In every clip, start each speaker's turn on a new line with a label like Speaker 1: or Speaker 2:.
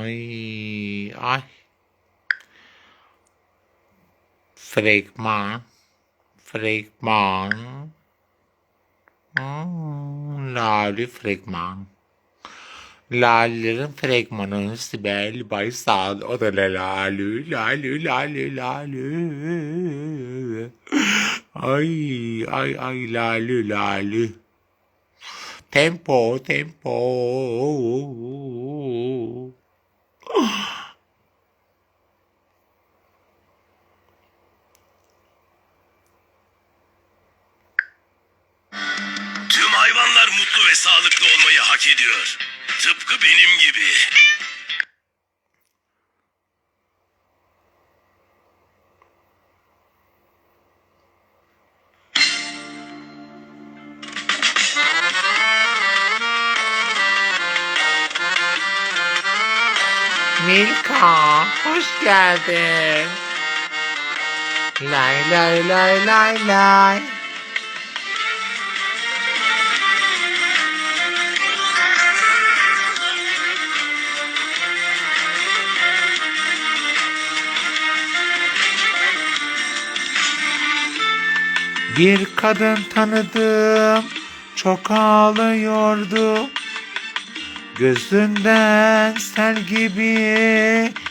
Speaker 1: Ay, ay. Fragman. Fragman. Hmm, Lali fragman. Lalilerin fragmanı Sibel Baysal. O da la lali, lali, lali, lali. Ay, ay, ay, lali, lali. Tempo, tempo.
Speaker 2: Tüm hayvanlar mutlu ve sağlıklı olmayı hak ediyor. Tıpkı benim gibi.
Speaker 1: Geldin. Lay lay lay lay lay. Bir kadın tanıdım, çok ağlıyordu. Gözünden sel gibi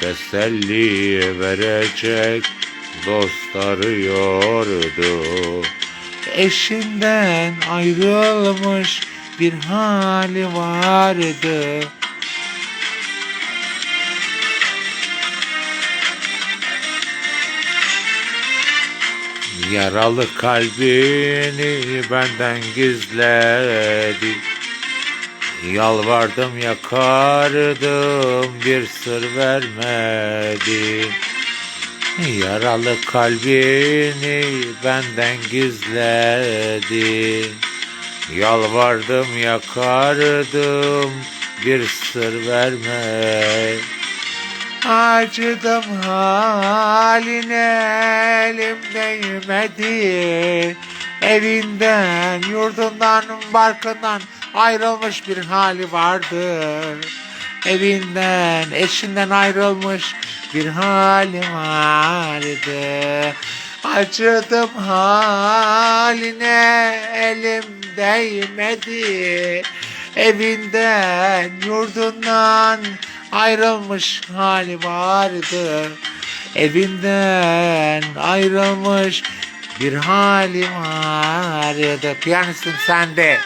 Speaker 1: Teselli verecek dost arıyordu. Eşinden ayrılmış bir hali vardı. Yaralı kalbini benden gizledi. Yalvardım yakardım bir sır vermedi. Yaralı kalbini benden gizledi. Yalvardım yakardım bir sır vermedi. Acıdım haline elim değmedi Evinden, yurdundan, barkından ayrılmış bir hali vardı Evinden, eşinden ayrılmış bir hali vardı Acıdım haline elim değmedi Evinden, yurdundan ayrılmış hali vardı. Evinden ayrılmış bir hali vardı. Piyanistin sende.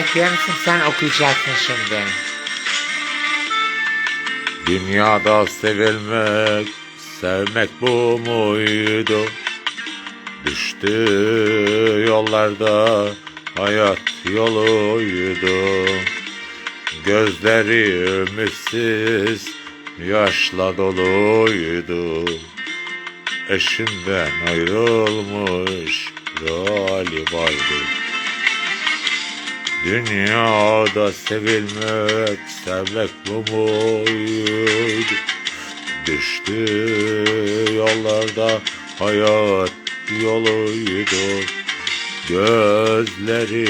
Speaker 1: Hay piyanistin sen okuyacaksın şimdi. Dünyada sevilmek, sevmek bu muydu? Düştü yollarda hayat yoluydu. Gözleri ümitsiz, yaşla doluydu. Eşinden ayrılmış hali vardı. Dünyada sevilmek, sevmek bu muydu? Düştü yollarda hayat yoluydu. Gözleri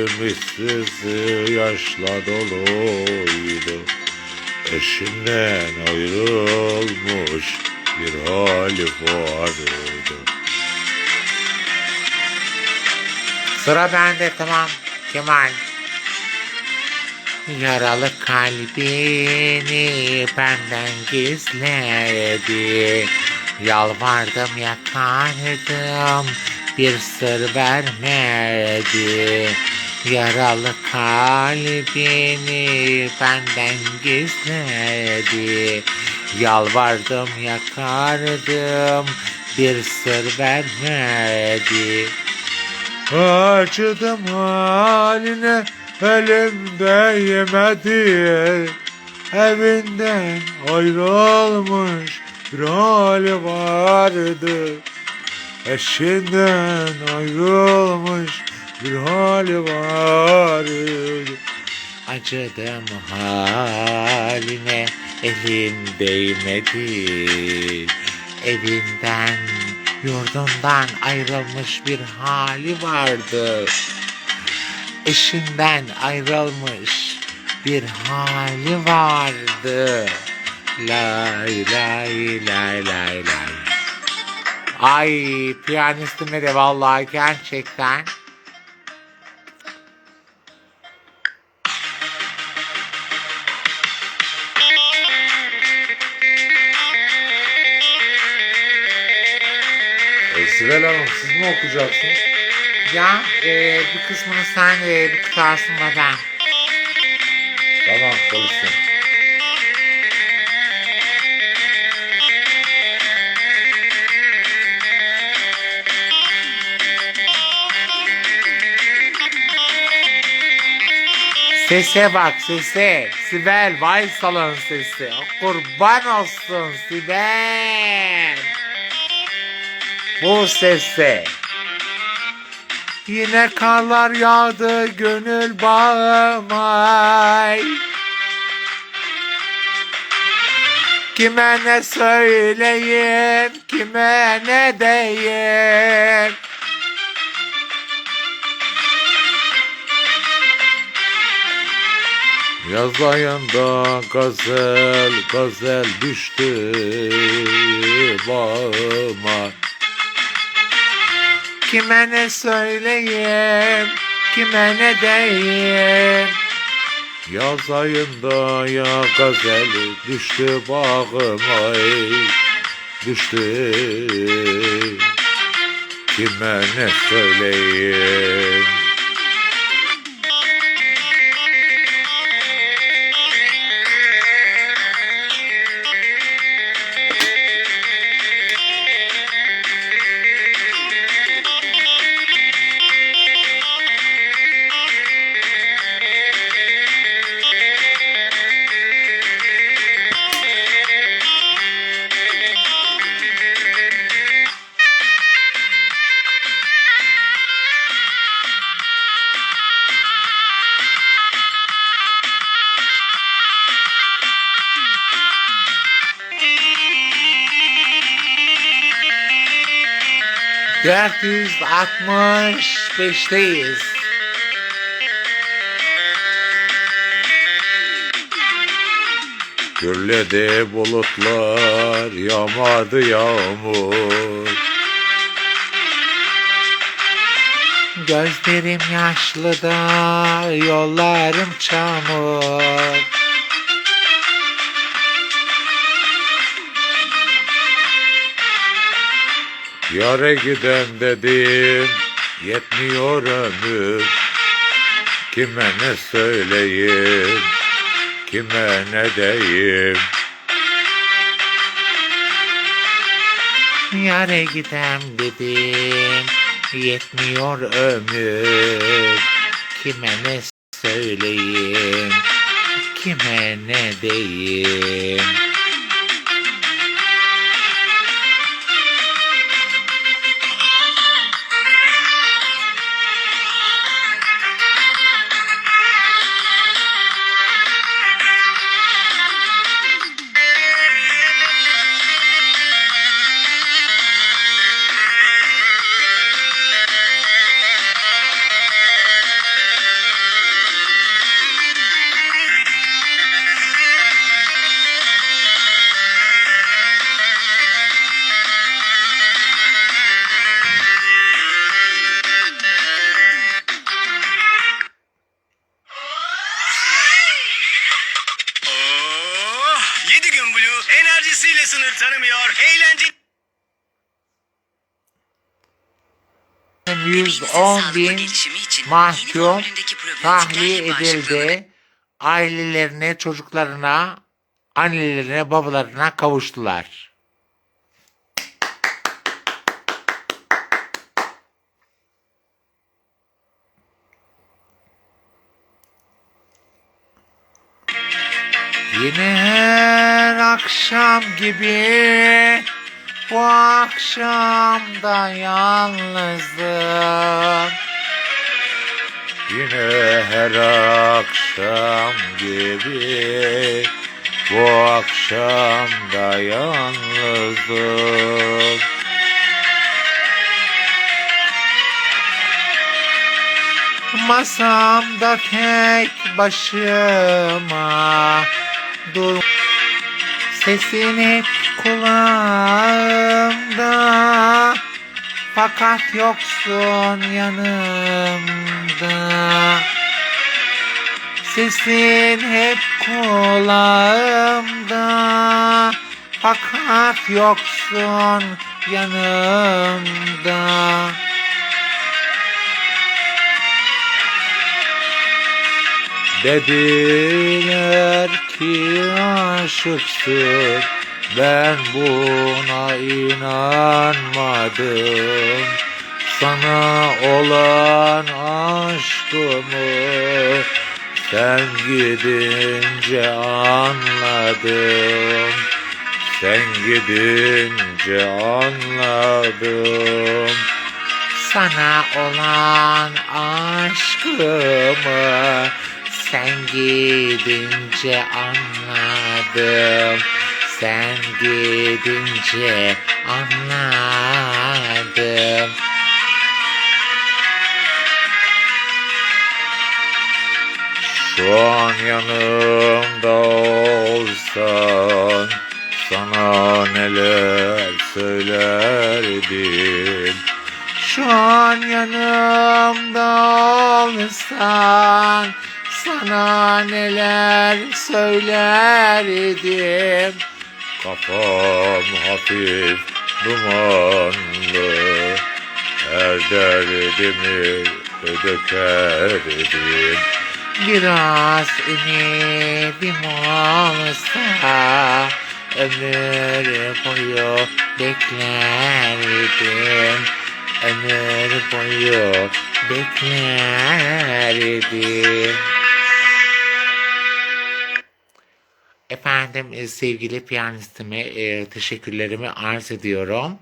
Speaker 1: ümitsiz yaşla doluydu Eşinden ayrılmış bir hali vardı Sıra bende tamam Kemal. Yaralı kalbini benden gizledi. Yalvardım yakardım bir sır vermedi. Yaralı kalbini benden gizledi. Yalvardım yakardım bir sır vermedi Acıdım haline elimde yemedi. Evinden ayrılmış bir hali vardı. Eşinden ayrılmış bir hali vardı. Acıdım haline elim değmedi. Evinden yurdundan ayrılmış bir hali vardı. Eşinden ayrılmış bir hali vardı. Lay lay lay lay lay. Ay piyanistime de vallahi gerçekten
Speaker 3: Okuyacaksınız?
Speaker 1: ya e, bir kısmını sen e, bir kısmını da ben.
Speaker 3: Tamam çalışsın.
Speaker 1: Sese bak sese. Sibel Vaysal'ın sesi. Kurban olsun Sibel. Bu sese. Yine karlar yağdı gönül bağıma. Kime ne söyleyeyim, kime ne diyeyim.
Speaker 3: Yaz ayında gazel gazel düştü bağıma.
Speaker 1: Kime ne söyleyeyim, kime ne diyeyim.
Speaker 3: Yaz ayında ya gazel düştü bağıma düştü. Kime ne söyleyeyim?
Speaker 1: Dört yüz altmış beşteyiz.
Speaker 3: Gürledi bulutlar, yağmadı yağmur.
Speaker 1: Gözlerim yaşlı da yollarım çamur.
Speaker 3: Yare giden dedim, yetmiyor ömür. Kime ne söyleyeyim, kime ne diyeyim.
Speaker 1: Yare gidem dedim yetmiyor ömür. Kime ne söyleyeyim, kime ne diyeyim.
Speaker 2: Sınır tanımıyor. Eğlenceli
Speaker 1: 110 bin mahkum tahliye edildi. Ailelerine, çocuklarına, annelerine, babalarına kavuştular. Yine her akşam gibi bu akşam da yalnızım.
Speaker 3: Yine her akşam gibi bu akşam da yalnızım.
Speaker 1: Masamda tek başıma dur Sesin hep kulağımda. Fakat yoksun yanımda. Sesin hep kulağımda. Fakat yoksun yanımda
Speaker 3: Dediler ki aşıksın. Ben buna inanmadım. Sana olan aşkımı sen gidince anladım. Sen gidince anladım.
Speaker 1: Sana olan aşkımı sen gidince anladım. Sen gidince anladım.
Speaker 3: Şu an yanımda olsan sana neler söylerdim
Speaker 1: Şu an yanımda olsan sana neler söylerdim.
Speaker 3: Kafam hafif dumanlı Her derdimi dökerdim
Speaker 1: Biraz ümidim olsa ömür boyu beklerdim. Ömür boyu beklerdim. Efendim e, sevgili piyanistime e, teşekkürlerimi arz ediyorum.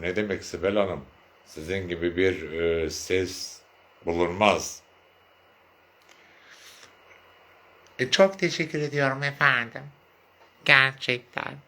Speaker 3: Ne demek Sibel Hanım? Sizin gibi bir e, ses bulunmaz.
Speaker 1: E, çok teşekkür ediyorum efendim. Gerçekten.